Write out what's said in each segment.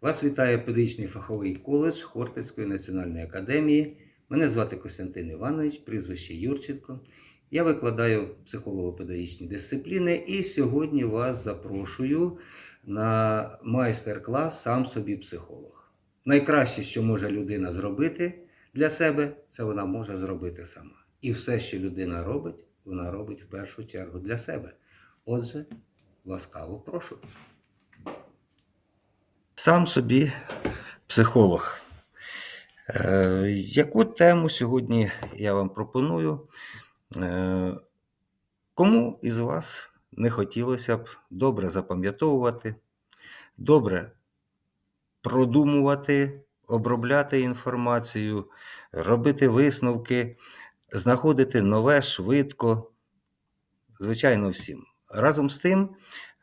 Вас вітає педагогічний фаховий коледж Хортицької національної академії. Мене звати Костянтин Іванович, прізвище Юрченко. Я викладаю психолого-педагогічні дисципліни і сьогодні вас запрошую на майстер-клас Сам собі психолог. Найкраще, що може людина зробити для себе, це вона може зробити сама. І все, що людина робить, вона робить в першу чергу для себе. Отже, ласкаво прошу. Сам собі психолог. Е, яку тему сьогодні я вам пропоную? Е, кому із вас не хотілося б добре запам'ятовувати, добре продумувати, обробляти інформацію, робити висновки, знаходити нове швидко? Звичайно, всім. Разом з тим,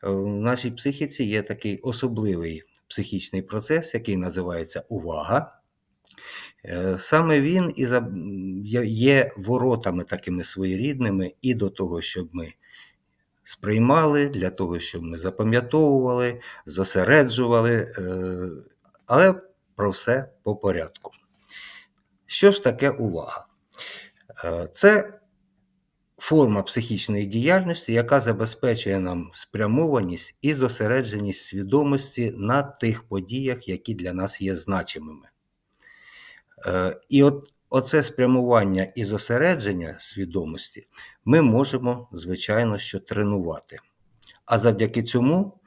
в нашій психіці є такий особливий психічний процес, який називається увага. Е, Саме він і є- воротами такими своєрідними і до того, щоб ми сприймали, для того, щоб ми запам'ятовували, зосереджували, е, але про все по порядку. Що ж таке увага? Е, Це форма психічної діяльності, яка забезпечує нам спрямованість і зосередженість свідомості на тих подіях, які для нас є значимими. Е, І от оце спрямування і зосередження свідомості ми можемо, звичайно, що тренувати. А завдяки цьому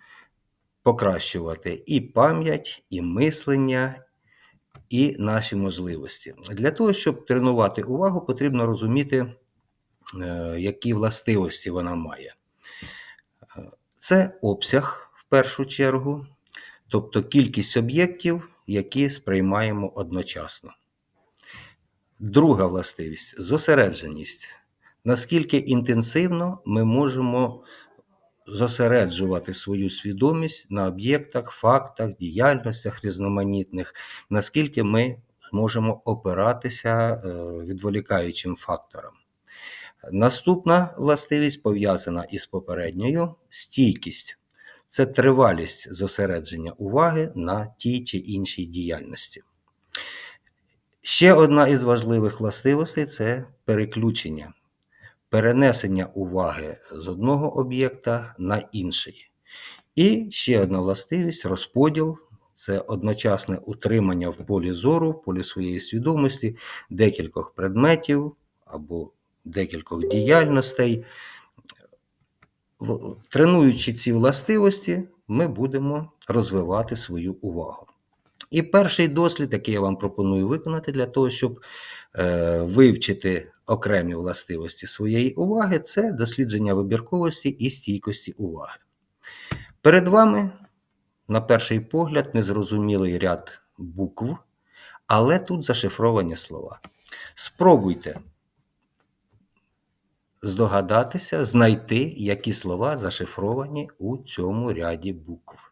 покращувати і пам'ять, і мислення, і наші можливості. Для того, щоб тренувати увагу, потрібно розуміти, які властивості вона має. Е, Це обсяг в першу чергу, тобто кількість об'єктів, які сприймаємо одночасно. Друга властивість зосередженість. Наскільки інтенсивно ми можемо зосереджувати свою свідомість на об'єктах, фактах, діяльностях різноманітних, наскільки ми можемо опиратися е, відволікаючим факторам. Наступна властивість пов'язана із попередньою стійкість. Це тривалість зосередження уваги на тій чи іншій діяльності. Ще одна із важливих властивостей це переключення, перенесення уваги з одного об'єкта на інший. І ще одна властивість розподіл це одночасне утримання в полі зору, в полі своєї свідомості декількох предметів або декількох діяльностей. Тренуючи ці властивості, ми будемо розвивати свою увагу. І перший дослід, який я вам пропоную виконати для того, щоб е, вивчити окремі властивості своєї уваги, це дослідження вибірковості і стійкості уваги. Перед вами, на перший погляд, незрозумілий ряд букв, але тут зашифровані слова. Спробуйте здогадатися, знайти, які слова зашифровані у цьому ряді букв.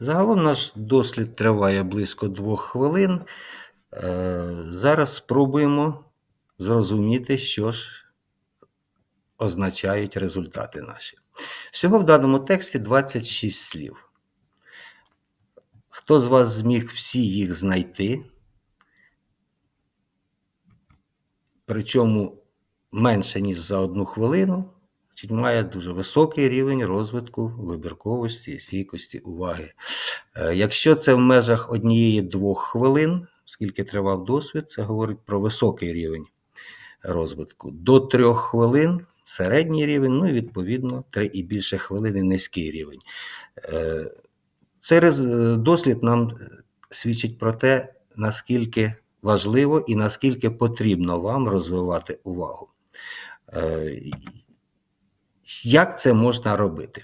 Загалом наш дослід триває близько двох хвилин. Е, Зараз спробуємо зрозуміти, що ж означають результати наші. Всього в даному тексті 26 слів. Хто з вас зміг всі їх знайти? Причому менше, ніж за одну хвилину, значить, має дуже високий рівень розвитку вибірковості і стійкості уваги. Е, Якщо це в межах однієї-двох хвилин, скільки тривав досвід, це говорить про високий рівень розвитку. До трьох хвилин середній рівень, ну і відповідно три і більше хвилини низький рівень. Е, Цей рез- дослід нам е, свідчить про те, наскільки важливо і наскільки потрібно вам розвивати увагу. Е, Як це можна робити?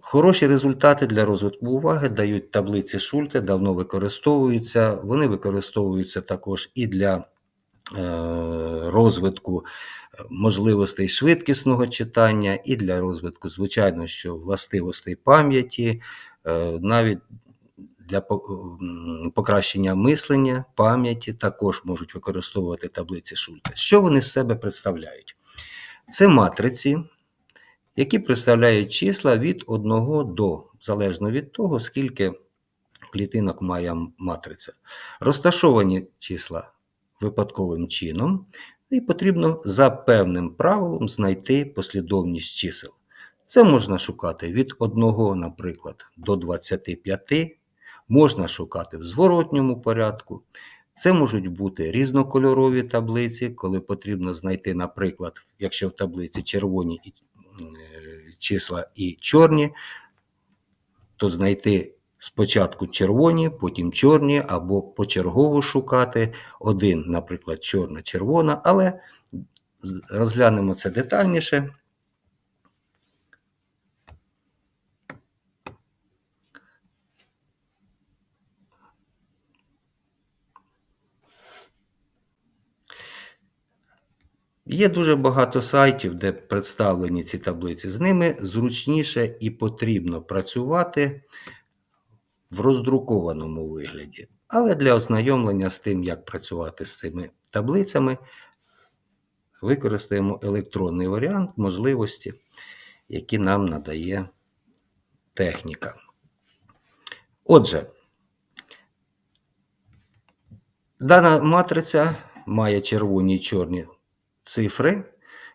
Хороші результати для розвитку уваги дають таблиці Шульте, давно використовуються. Вони використовуються також і для е, розвитку можливостей швидкісного читання, і для розвитку, звичайно, що властивостей пам'яті, е, навіть для покращення мислення, пам'яті також можуть використовувати таблиці Шульте. Що вони з себе представляють? Це матриці, які представляють числа від 1 до, залежно від того, скільки клітинок має матриця. Розташовані числа випадковим чином, і потрібно за певним правилом знайти послідовність чисел. Це можна шукати від 1, наприклад, до 25, можна шукати в зворотньому порядку. Це можуть бути різнокольорові таблиці, коли потрібно знайти, наприклад, якщо в таблиці червоні е, числа і чорні, то знайти спочатку червоні, потім чорні, або почергово шукати один, наприклад, чорна-червона, але розглянемо це детальніше. Є дуже багато сайтів, де представлені ці таблиці. З ними зручніше і потрібно працювати в роздрукованому вигляді. Але для ознайомлення з тим, як працювати з цими таблицями, використаємо електронний варіант можливості, які нам надає техніка. Отже, дана матриця має червоні і чорні цифри,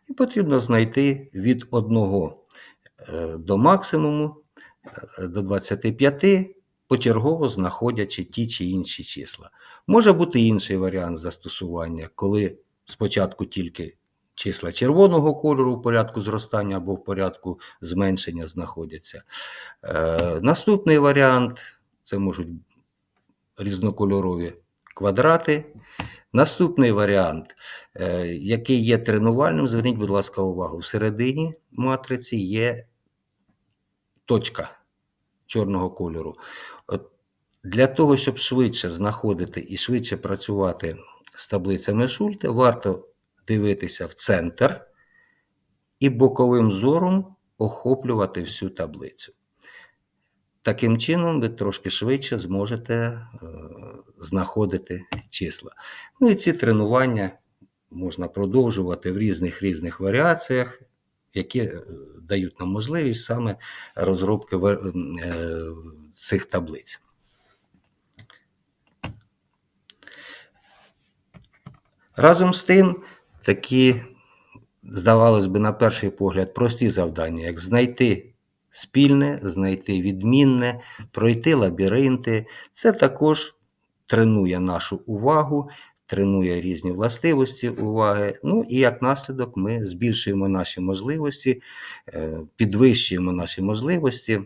і потрібно знайти від 1 е, до максимуму е, до 25, почергово знаходячи ті чи інші числа. Може бути інший варіант застосування, коли спочатку тільки числа червоного кольору в порядку зростання або в порядку зменшення знаходяться. Е, Наступний варіант це можуть різнокольорові квадрати. Наступний варіант, е, який є тренувальним, зверніть, будь ласка, увагу. Всередині матриці є точка чорного кольору. От для того, щоб швидше знаходити і швидше працювати з таблицями Шульте, варто дивитися в центр і боковим зором охоплювати всю таблицю. Таким чином, ви трошки швидше зможете е, знаходити числа. Ну і ці тренування можна продовжувати в різних різних варіаціях, які е, дають нам можливість саме розробки е, цих таблиць. Разом з тим, такі, здавалось би, на перший погляд, прості завдання, як знайти спільне, знайти відмінне, пройти лабіринти. Це також тренує нашу увагу, тренує різні властивості уваги. Ну і як наслідок ми збільшуємо наші можливості, е, підвищуємо наші можливості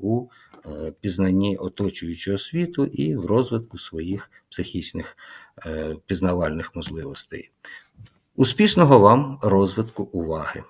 у е, пізнанні оточуючого світу і в розвитку своїх психічних е, пізнавальних можливостей. Успішного вам розвитку уваги!